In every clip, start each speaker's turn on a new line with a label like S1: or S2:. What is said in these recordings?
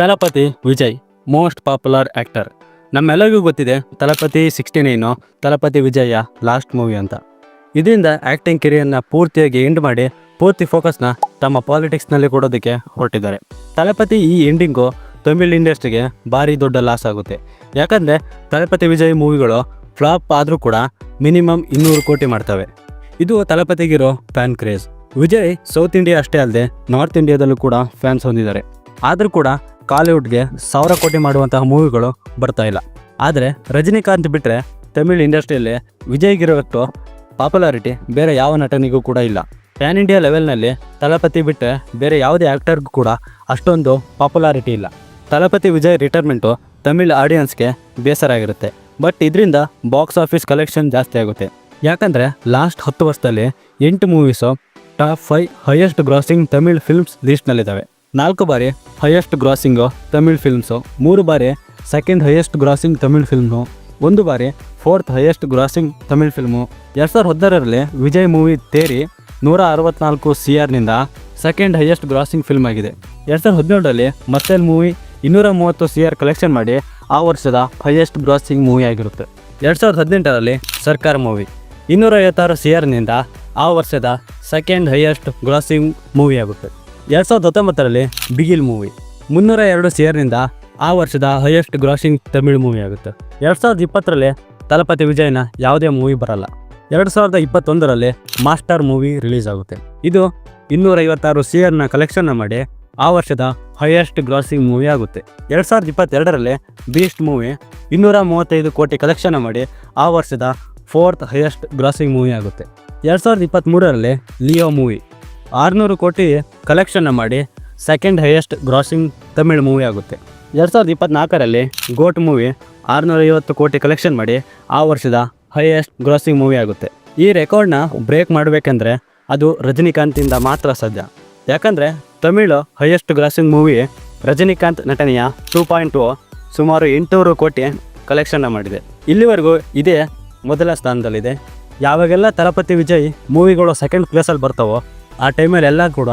S1: Thalapathy Vijay, most popular actor ನಮ್ಮೆಲ್ಲರಿಗೂ ಗೊತ್ತಿದೆ, Thalapathy sixty nine, Thalapathy ವಿಜಯ last movie ಅಂತ. ಇದರಿಂದ ಆ್ಯಕ್ಟಿಂಗ್ ಕೆರಿಯರ್ನ ಪೂರ್ತಿಯಾಗಿ ಎಂಡ್ ಮಾಡಿ, ಪೂರ್ತಿ ಫೋಕಸ್ನ ತಮ್ಮ ಪಾಲಿಟಿಕ್ಸ್ನಲ್ಲಿ ಕೊಡೋದಕ್ಕೆ ಹೊರಟಿದ್ದಾರೆ. ತಲಪತಿ ಈ ಎಂಡಿಂಗು ತಮಿಳ್ ಇಂಡಸ್ಟ್ರಿಗೆ ಭಾರಿ ದೊಡ್ಡ ಲಾಸ್ ಆಗುತ್ತೆ. ಯಾಕಂದರೆ ತಲಪತಿ ವಿಜಯ್ ಮೂವಿಗಳು ಫ್ಲಾಪ್ ಆದರೂ ಕೂಡ ಮಿನಿಮಮ್ ಇನ್ನೂರು ಕೋಟಿ ಮಾಡ್ತವೆ. ಇದು ತಲಪತಿಗಿರೋ fan craze. Vijay South India ಅಷ್ಟೇ ಅಲ್ಲದೆ ನಾರ್ತ್ ಇಂಡಿಯಾದಲ್ಲೂ ಕೂಡ ಫ್ಯಾನ್ಸ್ ಹೊಂದಿದ್ದಾರೆ. ಆದರೂ ಕೂಡ ಕಾಲಿವುಡ್ಗೆ ಸಾವಿರ ಕೋಟಿ ಮಾಡುವಂತಹ ಮೂವಿಗಳು ಬರ್ತಾ ಇಲ್ಲ. ಆದರೆ ರಜನಿಕಾಂತ್ ಬಿಟ್ಟರೆ ತಮಿಳ್ ಇಂಡಸ್ಟ್ರಿಯಲ್ಲಿ ವಿಜಯ್ಗಿರೋಷ್ಟು ಪಾಪ್ಯುಲಾರಿಟಿ ಬೇರೆ ಯಾವ ನಟನಿಗೂ ಕೂಡ ಇಲ್ಲ. ಪ್ಯಾನ್ ಇಂಡಿಯಾ ಲೆವೆಲ್ನಲ್ಲಿ ತಲಪತಿ ಬಿಟ್ಟರೆ ಬೇರೆ ಯಾವುದೇ ಆ್ಯಕ್ಟರ್ಗೂ ಕೂಡ ಅಷ್ಟೊಂದು ಪಾಪ್ಯುಲಾರಿಟಿ ಇಲ್ಲ. ತಲಪತಿ ವಿಜಯ್ ರಿಟೈರ್ಮೆಂಟು ತಮಿಳ್ ಆಡಿಯನ್ಸ್ಗೆ ಬೇಸರ ಆಗಿರುತ್ತೆ. ಬಟ್ ಇದರಿಂದ ಬಾಕ್ಸ್ ಆಫೀಸ್ ಕಲೆಕ್ಷನ್ ಜಾಸ್ತಿ ಆಗುತ್ತೆ. ಯಾಕಂದರೆ ಲಾಸ್ಟ್ ಹತ್ತು ವರ್ಷದಲ್ಲಿ ಎಂಟು movies top five highest grossing Tamil films ಲೀಸ್ಟ್ನಲ್ಲಿದ್ದಾವೆ. ನಾಲ್ಕು ಬಾರಿ ಹೈಯೆಸ್ಟ್ ಗ್ರಾಸಿಂಗು ತಮಿಳ್ ಫಿಲ್ಮ್ಸು, ಮೂರು ಬಾರಿ second highest grossing Tamil film ಒಂದು ಬಾರಿ fourth highest grossing Tamil film. ಎರಡು ಸಾವಿರದ ಹದಿನಾರರಲ್ಲಿ ವಿಜಯ್ ಮೂವಿ ತೇರಿ ನೂರ ಅರವತ್ನಾಲ್ಕು ಸಿ ಆರ್ನಿಂದ ಸೆಕೆಂಡ್ ಹೈಯೆಸ್ಟ್ ಗ್ರಾಸಿಂಗ್ ಫಿಲ್ಮ್ ಆಗಿದೆ. ಎರಡು ಸಾವಿರದ ಹದಿನೇಳರಲ್ಲಿ ಮಸ್ತೆಲ್ ಮೂವಿ ಇನ್ನೂರ ಮೂವತ್ತು ಸಿ ಆರ್ ಕಲೆಕ್ಷನ್ ಮಾಡಿ ಆ ವರ್ಷದ ಹೈಯೆಸ್ಟ್ ಗ್ರಾಸಿಂಗ್ ಮೂವಿ ಆಗಿರುತ್ತೆ. ಎರಡು ಸಾವಿರದ ಹದಿನೆಂಟರಲ್ಲಿ ಸರ್ಕಾರ ಮೂವಿ ಇನ್ನೂರ ಐವತ್ತಾರು ಸಿ ಆರ್ನಿಂದ ಆ ವರ್ಷದ ಸೆಕೆಂಡ್ ಹೈಯೆಸ್ಟ್ ಗ್ರಾಸಿಂಗ್ ಮೂವಿ ಆಗುತ್ತೆ. ಎರಡು ಸಾವಿರದ ಹತ್ತೊಂಬತ್ತರಲ್ಲಿ ಬಿಗಿಲ್ ಮೂವಿ. ಮುನ್ನೂರ ಎರಡು ಸೇರ್ನಿಂದ ಆ ವರ್ಷದ ಹೈಯೆಸ್ಟ್ ಗ್ರಾಸಿಂಗ್ ತಮಿಳ್ ಮೂವಿ ಆಗುತ್ತೆ. ಎರಡು ಸಾವಿರದ ಇಪ್ಪತ್ತರಲ್ಲಿ ತಲಪತಿ ವಿಜಯನ ಯಾವುದೇ ಮೂವಿ ಬರಲ್ಲ. ಎರಡು ಸಾವಿರದ ಇಪ್ಪತ್ತೊಂದರಲ್ಲಿ ಮಾಸ್ಟರ್ ಮೂವಿ ರಿಲೀಸ್ ಆಗುತ್ತೆ. ಇದು ಇನ್ನೂರ ಐವತ್ತಾರು ಕಲೆಕ್ಷನ್ ಕಲೆಕ್ಷನ್ನ ಮಾಡಿ ಆ ವರ್ಷದ ಹೈಯೆಸ್ಟ್ ಗ್ರಾಸಿಂಗ್ ಮೂವಿ ಆಗುತ್ತೆ. ಎರಡು ಸಾವಿರದ ಇಪ್ಪತ್ತೆರಡರಲ್ಲಿ ಬೀಸ್ಟ್ ಮೂವಿ ಇನ್ನೂರ ಮೂವತ್ತೈದು ಕೋಟಿ ಕಲೆಕ್ಷನ್ ಮಾಡಿ ಆ ವರ್ಷದ ಫೋರ್ತ್ ಹೈಯೆಸ್ಟ್ ಗ್ರಾಸಿಂಗ್ ಮೂವಿ ಆಗುತ್ತೆ. ಎರಡು ಸಾವಿರದ ಇಪ್ಪತ್ತ್ಮೂರರಲ್ಲಿ ಲಿಯೋ ಮೂವಿ. ಆರುನೂರು ಕೋಟಿ ಕಲೆಕ್ಷನ್ನ ಮಾಡಿ second highest grossing Tamil movie ಆಗುತ್ತೆ. ಎರಡು ಸಾವಿರದ ಇಪ್ಪತ್ತ್ನಾಲ್ಕರಲ್ಲಿ ಗೋಟ್ ಮೂವಿ ಆರುನೂರೈವತ್ತು ಕೋಟಿ ಕಲೆಕ್ಷನ್ ಮಾಡಿ ಆ ವರ್ಷದ ಹೈಯೆಸ್ಟ್ ಗ್ರಾಸಿಂಗ್ ಮೂವಿ ಆಗುತ್ತೆ. ಈ ರೆಕಾರ್ಡ್ನ ಬ್ರೇಕ್ ಮಾಡಬೇಕಂದ್ರೆ ಅದು ರಜನಿಕಾಂತಿಂದ ಮಾತ್ರ ಸಾಧ್ಯ. ಯಾಕಂದರೆ Tamil highest grossing movie Rajinikanth ನಟನೆಯ ಟೂ ಪಾಯಿಂಟ್ ಟು ಸುಮಾರು ಎಂಟುನೂರು ಕೋಟಿ ಕಲೆಕ್ಷನ್ನ ಮಾಡಿದೆ. ಇಲ್ಲಿವರೆಗೂ ಇದೇ ಮೊದಲ ಸ್ಥಾನದಲ್ಲಿದೆ. ಯಾವಾಗೆಲ್ಲ ತಲಪತಿ ವಿಜಯ್ ಮೂವಿಗಳು ಸೆಕೆಂಡ್ ಪ್ಲೇಸಲ್ಲಿ ಬರ್ತಾವೋ ಆ ಟೈಮಲ್ಲಿ ಎಲ್ಲ ಕೂಡ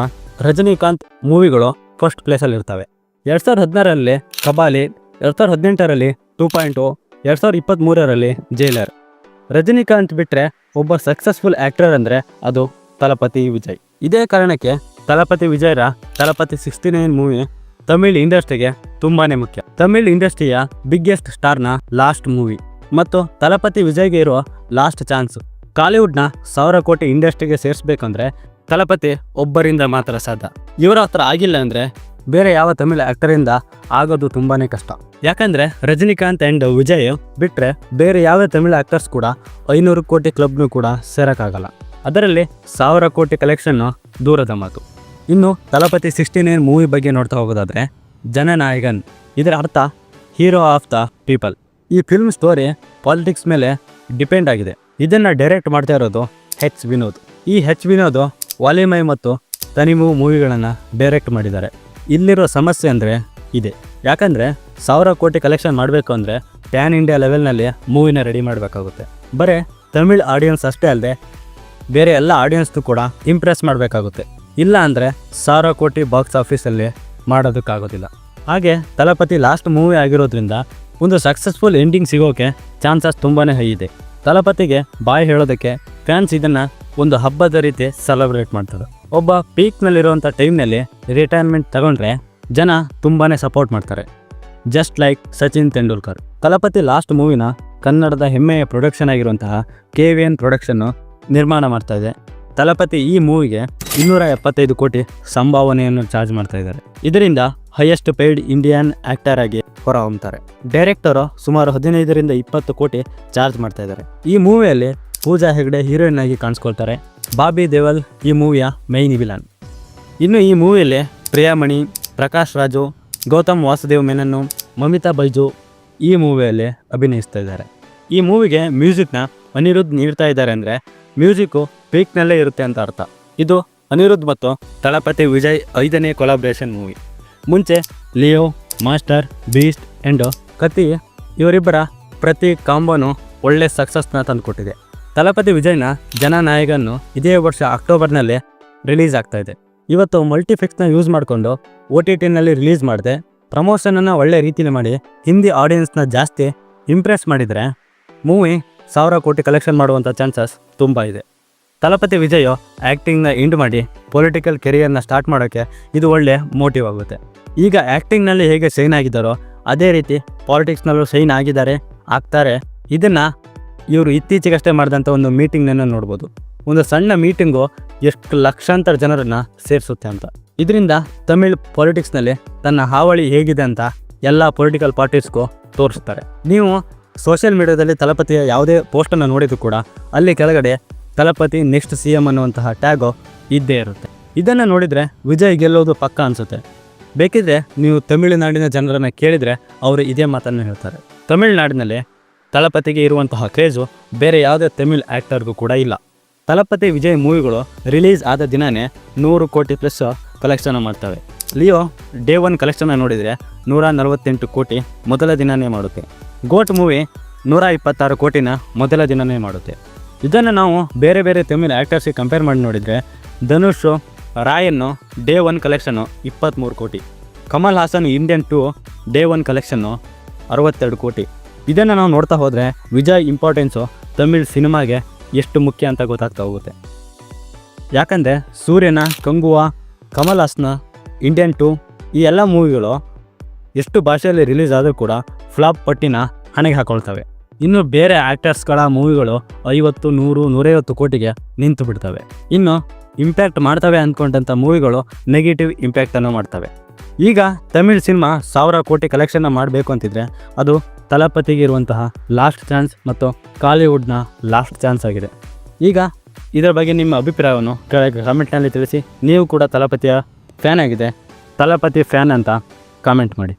S1: ರಜನಿಕಾಂತ್ ಮೂವಿಗಳು ಫಸ್ಟ್ ಪ್ಲೇಸಲ್ಲಿ ಇರ್ತವೆ. ಎರಡು ಸಾವಿರದ ಹದಿನಾರರಲ್ಲಿ ಕಬಾಲಿ, ಎರಡು ಸಾವಿರದ ಹದಿನೆಂಟರಲ್ಲಿ ಟೂ ಪಾಯಿಂಟು ಎರಡು ಸಾವಿರದ ಇಪ್ಪತ್ತ್ಮೂರರಲ್ಲಿ ಜೈಲರ್. ರಜನಿಕಾಂತ್ ಬಿಟ್ಟರೆ ಒಬ್ಬ ಸಕ್ಸಸ್ಫುಲ್ ಆ್ಯಕ್ಟರ್ ಅಂದರೆ ಅದು ತಲಪತಿ ವಿಜಯ್. ಇದೇ ಕಾರಣಕ್ಕೆ Thalapathy ವಿಜಯರ Thalapathy sixty nine movie Tamil ಇಂಡಸ್ಟ್ರಿಗೆ ತುಂಬಾ ಮುಖ್ಯ. ತಮಿಳ್ ಇಂಡಸ್ಟ್ರಿಯ ಬಿಗ್ಗೆಸ್ಟ್ ಸ್ಟಾರ್ನ ಲಾಸ್ಟ್ ಮೂವಿ ಮತ್ತು ತಲಪತಿ ವಿಜಯ್ಗೆ ಇರೋ ಲಾಸ್ಟ್ ಚಾನ್ಸ್ ಕಾಲಿವುಡ್ನ ಸಾವಿರ ಕೋಟಿ ಇಂಡಸ್ಟ್ರಿಗೆ ಸೇರಿಸ್ಬೇಕಂದ್ರೆ ತಲಪತಿ ಒಬ್ಬರಿಂದ ಮಾತ್ರ ಸಾಧ್ಯ. ಇವರ ಹತ್ರ ಆಗಿಲ್ಲ ಅಂದರೆ ಬೇರೆ ಯಾವ ತಮಿಳ್ ಆ್ಯಕ್ಟರಿಂದ ಆಗೋದು ತುಂಬಾ ಕಷ್ಟ. ಯಾಕಂದರೆ ರಜನಿಕಾಂತ್ ಆ್ಯಂಡ್ ವಿಜಯ್ ಬಿಟ್ಟರೆ ಬೇರೆ ಯಾವ ತಮಿಳು ಆ್ಯಕ್ಟರ್ಸ್ ಕೂಡ ಐನೂರು ಕೋಟಿ ಕ್ಲಬ್ನು ಕೂಡ ಸೇರೋಕ್ಕಾಗಲ್ಲ. ಅದರಲ್ಲಿ ಸಾವಿರ ಕೋಟಿ ಕಲೆಕ್ಷನ್ನು ದೂರದ ಮಾತು. ಇನ್ನು ತಲಪತಿ ಸಿಕ್ಸ್ಟಿ ನೈನ್ ಮೂವಿ ಬಗ್ಗೆ ನೋಡ್ತಾ ಹೋಗೋದಾದರೆ ಜನನಾಯಕನ್ ಇದರ ಅರ್ಥ ಹೀರೋ ಆಫ್ ದ ಪೀಪಲ್ ಈ ಫಿಲ್ಮ್ ಸ್ಟೋರಿ ಪಾಲಿಟಿಕ್ಸ್ ಮೇಲೆ ಡಿಪೆಂಡ್ ಆಗಿದೆ. ಇದನ್ನು ಡೈರೆಕ್ಟ್ ಮಾಡ್ತಾ ಇರೋದು ಹೆಚ್ ವಿನೋದ್. ಈ ಹೆಚ್ ವಿನೋದ್ ವಾಲಿಮೈ ಮತ್ತು ತನಿಮು ಮೂವಿಗಳನ್ನು ಡೈರೆಕ್ಟ್ ಮಾಡಿದ್ದಾರೆ. ಇಲ್ಲಿರೋ ಸಮಸ್ಯೆ ಅಂದರೆ ಇದೆ. ಯಾಕಂದರೆ ಸಾವಿರ ಕೋಟಿ ಕಲೆಕ್ಷನ್ ಮಾಡಬೇಕು ಅಂದರೆ ಪ್ಯಾನ್ ಇಂಡಿಯಾ ಲೆವೆಲ್ನಲ್ಲಿ ಮೂವಿನ ರೆಡಿ ಮಾಡಬೇಕಾಗುತ್ತೆ. ಬರೀ ತಮಿಳ್ ಆಡಿಯನ್ಸ್ ಅಷ್ಟೇ ಅಲ್ಲದೆ ಬೇರೆ ಎಲ್ಲ ಆಡಿಯನ್ಸ್ದು ಕೂಡ ಇಂಪ್ರೆಸ್ ಮಾಡಬೇಕಾಗುತ್ತೆ. ಇಲ್ಲ ಅಂದರೆ ಸಾವಿರ ಕೋಟಿ ಬಾಕ್ಸ್ ಆಫೀಸಲ್ಲಿ ಮಾಡೋದಕ್ಕಾಗೋದಿಲ್ಲ. ಹಾಗೆ ತಲಪತಿ ಲಾಸ್ಟ್ ಮೂವಿ ಆಗಿರೋದ್ರಿಂದ ಒಂದು ಸಕ್ಸಸ್ಫುಲ್ ಎಂಡಿಂಗ್ ಸಿಗೋಕೆ ಚಾನ್ಸಸ್ ತುಂಬಾ ಹೈ ಇದೆ. ತಲಪತಿಗೆ ಬಾಯ್ ಹೇಳೋದಕ್ಕೆ ಫ್ಯಾನ್ಸ್ ಇದನ್ನ ಒಂದು ಹಬ್ಬದ ರೀತಿ ಸೆಲೆಬ್ರೇಟ್ ಮಾಡ್ತಾರೆ. ಒಬ್ಬ ಪೀಕ್ನಲ್ಲಿರುವಂಥ ಟೈಮ್ನಲ್ಲಿ ರಿಟೈರ್ಮೆಂಟ್ ತಗೊಂಡ್ರೆ ಜನ ತುಂಬಾ ಸಪೋರ್ಟ್ ಮಾಡ್ತಾರೆ. Just like Sachin Tendulkar. Thalapathy last ಮೂವಿನ ಕನ್ನಡದ ಹೆಮ್ಮೆಯ ಪ್ರೊಡಕ್ಷನ್ ಆಗಿರುವಂತಹ ಕೆ ವಿ ಎನ್ ಪ್ರೊಡಕ್ಷನ್ನು ನಿರ್ಮಾಣ ಮಾಡ್ತಾ ಇದೆ. ತಲಪತಿ ಈ ಮೂವಿಗೆ ಇನ್ನೂರ ಎಪ್ಪತ್ತೈದು ಕೋಟಿ ಸಂಭಾವನೆಯನ್ನು ಚಾರ್ಜ್ ಮಾಡ್ತಾ ಇದ್ದಾರೆ. ಇದರಿಂದ ಹೈಯೆಸ್ಟ್ ಪೇಯ್ಡ್ ಇಂಡಿಯನ್ ಆಕ್ಟರ್ ಆಗಿ ಹೊರಹೊಮ್ತಾರೆ. ಡೈರೆಕ್ಟರು ಸುಮಾರು ಹದಿನೈದರಿಂದ ಇಪ್ಪತ್ತು ಕೋಟಿ ಚಾರ್ಜ್ ಮಾಡ್ತಾ ಇದ್ದಾರೆ. ಈ ಮೂವಿಯಲ್ಲಿ ಪೂಜಾ ಹೆಗ್ಡೆ ಹೀರೋಯಿನ್ ಆಗಿ ಕಾಣಿಸ್ಕೊಳ್ತಾರೆ. ಬಾಬಿ ದೇವಲ್ ಈ ಮೂವಿಯ ಮೈನ್ ವಿಲನ್ ಇನ್ನು ಈ ಮೂವಿಯಲ್ಲಿ ಪ್ರಿಯಾಮಣಿ, ಪ್ರಕಾಶ್ ರಾಜು, ಗೌತಮ್ ವಾಸುದೇವ್ ಮೆನನ್ನು ಮಮಿತಾ ಬೈಜು ಈ ಮೂವಿಯಲ್ಲಿ ಅಭಿನಯಿಸ್ತಾ ಇದ್ದಾರೆ. ಈ ಮೂವಿಗೆ ಮ್ಯೂಸಿಕ್ನ ಅನಿರುದ್ಧ್ ನೀಡ್ತಾ ಇದ್ದಾರೆ ಅಂದರೆ ಮ್ಯೂಸಿಕ್ಕು ಪೀಕ್ನಲ್ಲೇ ಇರುತ್ತೆ ಅಂತ ಅರ್ಥ. ಇದು ಅನಿರುದ್ಧ್ ಮತ್ತು ತಳಪತಿ ವಿಜಯ್ ಐದನೇ ಕೊಲಾಬ್ರೇಷನ್ ಮೂವಿ ಮುಂಚೆ Leo, Master, Beast and Kaththi ಇವರಿಬ್ಬರ ಪ್ರತಿ ಕಾಂಬೋನು ಒಳ್ಳೆ ಸಕ್ಸಸ್ನ ತಂದುಕೊಟ್ಟಿದೆ. ತಲಪತಿ ವಿಜಯ್ನ ಜನನಾಯಕನ್ನು ಇದೇ ವರ್ಷ ಅಕ್ಟೋಬರ್ನಲ್ಲಿ ರಿಲೀಸ್ ಆಗ್ತಾ ಇದೆ. ಇವತ್ತು ಮಲ್ಟಿಫಿಕ್ಸ್ನ ಯೂಸ್ ಮಾಡಿಕೊಂಡು ಒ ಟಿ ಟಿನಲ್ಲಿ ರಿಲೀಸ್ ಮಾಡಿದೆ, ಪ್ರಮೋಷನನ್ನು ಒಳ್ಳೆ ರೀತಿಯಲ್ಲಿ ಮಾಡಿ ಹಿಂದಿ ಆಡಿಯನ್ಸ್ನ ಜಾಸ್ತಿ ಇಂಪ್ರೆಸ್ ಮಾಡಿದರೆ ಮೂವಿ ಸಾವಿರ ಕೋಟಿ ಕಲೆಕ್ಷನ್ ಮಾಡುವಂಥ ಚಾನ್ಸಸ್ ತುಂಬ ಇದೆ. ತಲಪತಿ ವಿಜಯ್ ಆ್ಯಕ್ಟಿಂಗ್ನ ಎಂಡ್ ಮಾಡಿ ಪೊಲಿಟಿಕಲ್ ಕೆರಿಯರ್ನ ಸ್ಟಾರ್ಟ್ ಮಾಡೋಕ್ಕೆ ಇದು ಒಳ್ಳೆ ಮೋಟಿವ್ ಆಗುತ್ತೆ. ಈಗ ಆ್ಯಕ್ಟಿಂಗ್ನಲ್ಲಿ ಹೇಗೆ ಸೈನ್ ಆಗಿದ್ದಾರೋ, ಅದೇ ರೀತಿ ಪಾಲಿಟಿಕ್ಸ್ನಲ್ಲೂ ಸೈನ್ ಆಗಿದ್ದಾರೆ, ಆಗ್ತಾರೆ. ಇದನ್ನು ಇವರು ಇತ್ತೀಚೆಗಷ್ಟೇ ಮಾಡಿದಂಥ ಒಂದು ಮೀಟಿಂಗ್ನನ್ನು ನೋಡ್ಬೋದು. ಒಂದು ಸಣ್ಣ ಮೀಟಿಂಗು ಎಷ್ಟು ಲಕ್ಷಾಂತರ ಜನರನ್ನು ಸೇರಿಸುತ್ತೆ ಅಂತ. ಇದರಿಂದ ತಮಿಳ್ ಪಾಲಿಟಿಕ್ಸ್ನಲ್ಲಿ ತನ್ನ ಹಾವಳಿ ಹೇಗಿದೆ ಅಂತ ಎಲ್ಲ ಪೊಲಿಟಿಕಲ್ ಪಾರ್ಟೀಸ್ಗೂ ತೋರಿಸ್ತಾರೆ. ನೀವು ಸೋಷಿಯಲ್ ಮೀಡಿಯಾದಲ್ಲಿ ತಲಪತಿಯ ಯಾವುದೇ ಪೋಸ್ಟನ್ನು ನೋಡಿದ್ರು ಕೂಡ, ಅಲ್ಲಿ ಕೆಳಗಡೆ ತಲಪತಿ ನೆಕ್ಸ್ಟ್ ಸಿ ಎಂ ಅನ್ನುವಂತಹ ಟ್ಯಾಗು ಇದ್ದೇ ಇರುತ್ತೆ. ಇದನ್ನು ನೋಡಿದರೆ ವಿಜಯ್ ಗೆಲ್ಲೋದು ಪಕ್ಕ ಅನಿಸುತ್ತೆ. ಬೇಕಿದ್ರೆ ನೀವು ತಮಿಳುನಾಡಿನ ಜನರನ್ನು ಕೇಳಿದರೆ ಅವರು ಇದೇ ಮಾತನ್ನು ಹೇಳ್ತಾರೆ. ತಮಿಳುನಾಡಿನಲ್ಲಿ ತಲಪತಿಗೆ ಇರುವಂತಹ ಕ್ರೇಜು ಬೇರೆ ಯಾವುದೇ ತಮಿಳು ಆ್ಯಕ್ಟರ್ಗೂ ಕೂಡ ಇಲ್ಲ. ತಲಪತಿ ವಿಜಯ್ ಮೂವಿಗಳು ರಿಲೀಸ್ ಆದ ದಿನವೇ ನೂರು ಕೋಟಿ ಪ್ಲಸ್ ಕಲೆಕ್ಷನ್ ಮಾಡ್ತವೆ. ಲಿಯೋ ಡೇ ಒನ್ ಕಲೆಕ್ಷನ್ ನೋಡಿದರೆ ನೂರ ನಲವತ್ತೆಂಟು ಕೋಟಿ ಮೊದಲ ದಿನವೇ ಮಾಡುತ್ತೆ. ಗೋಟ್ ಮೂವಿ ನೂರ ಇಪ್ಪತ್ತಾರು ಕೋಟಿನ ಮೊದಲ ದಿನವೇ ಮಾಡುತ್ತೆ. ಇದನ್ನು ನಾವು ಬೇರೆ ಬೇರೆ ತಮಿಳು ಆ್ಯಕ್ಟರ್ಸಿಗೆ ಕಂಪೇರ್ ಮಾಡಿ ನೋಡಿದರೆ ಧನುಷ್ ರಾಯನ್ನು ಡೇ ಒನ್ ಕಲೆಕ್ಷನ್ನು ಇಪ್ಪತ್ತ್ಮೂರು ಕೋಟಿ. Kamal Haasan Indian two day one collection ಅರವತ್ತೆರಡು ಕೋಟಿ. ಇದನ್ನು ನಾವು ನೋಡ್ತಾ ಹೋದರೆ ವಿಜಯ್ ಇಂಪಾರ್ಟೆನ್ಸು ತಮಿಳ್ ಸಿನಿಮಾಗೆ ಎಷ್ಟು ಮುಖ್ಯ ಅಂತ ಗೊತ್ತಾಗ್ತಾ ಹೋಗುತ್ತೆ. ಯಾಕಂದರೆ ಸೂರ್ಯನ, ಕಂಗುವ, ಕಮಲ್ ಹಾಸನ ಇಂಡಿಯನ್ ಟು ಈ ಎಲ್ಲ ಮೂವಿಗಳು ಎಷ್ಟು ಭಾಷೆಯಲ್ಲಿ ರಿಲೀಸ್ ಆದರೂ ಕೂಡ ಫ್ಲಾಪ್ ಪಟ್ಟಿನ ಹಣೆಗೆ ಹಾಕೊಳ್ತವೆ. ಇನ್ನು ಬೇರೆ ಆ್ಯಕ್ಟರ್ಸ್ಗಳ ಮೂವಿಗಳು ಐವತ್ತು, ನೂರು, ನೂರೈವತ್ತು ಕೋಟಿಗೆ ನಿಂತು ಬಿಡ್ತವೆ. ಇನ್ನು ಇಂಪ್ಯಾಕ್ಟ್ ಮಾಡ್ತವೆ ಅಂದ್ಕೊಂಡಂಥ ಮೂವಿಗಳು ನೆಗೆಟಿವ್ ಇಂಪ್ಯಾಕ್ಟನ್ನು ಮಾಡ್ತವೆ. ಈಗ ತಮಿಳ್ ಸಿನಿಮಾ ಸಾವಿರ ಕೋಟಿ ಕಲೆಕ್ಷನ್ನ ಮಾಡಬೇಕು ಅಂತಿದ್ರೆ ಅದು ತಲಪತಿಗೆ ಇರುವಂತಹ ಲಾಸ್ಟ್ ಚಾನ್ಸ್ ಮತ್ತು ಕಾಲಿವುಡ್ನ ಲಾಸ್ಟ್ ಚಾನ್ಸ್ ಆಗಿದೆ. ಈಗ ಇದರ ಬಗ್ಗೆ ನಿಮ್ಮ ಅಭಿಪ್ರಾಯವನ್ನು ಕೆಳಗೆ ಕಮೆಂಟ್ನಲ್ಲಿ ತಿಳಿಸಿ, ನೀವು ಕೂಡ ತಲಪತಿಯ ಫ್ಯಾನ್ ಆಗಿದೆ. ತಲಪತಿ ಫ್ಯಾನ್ ಅಂತ ಕಾಮೆಂಟ್ ಮಾಡಿ.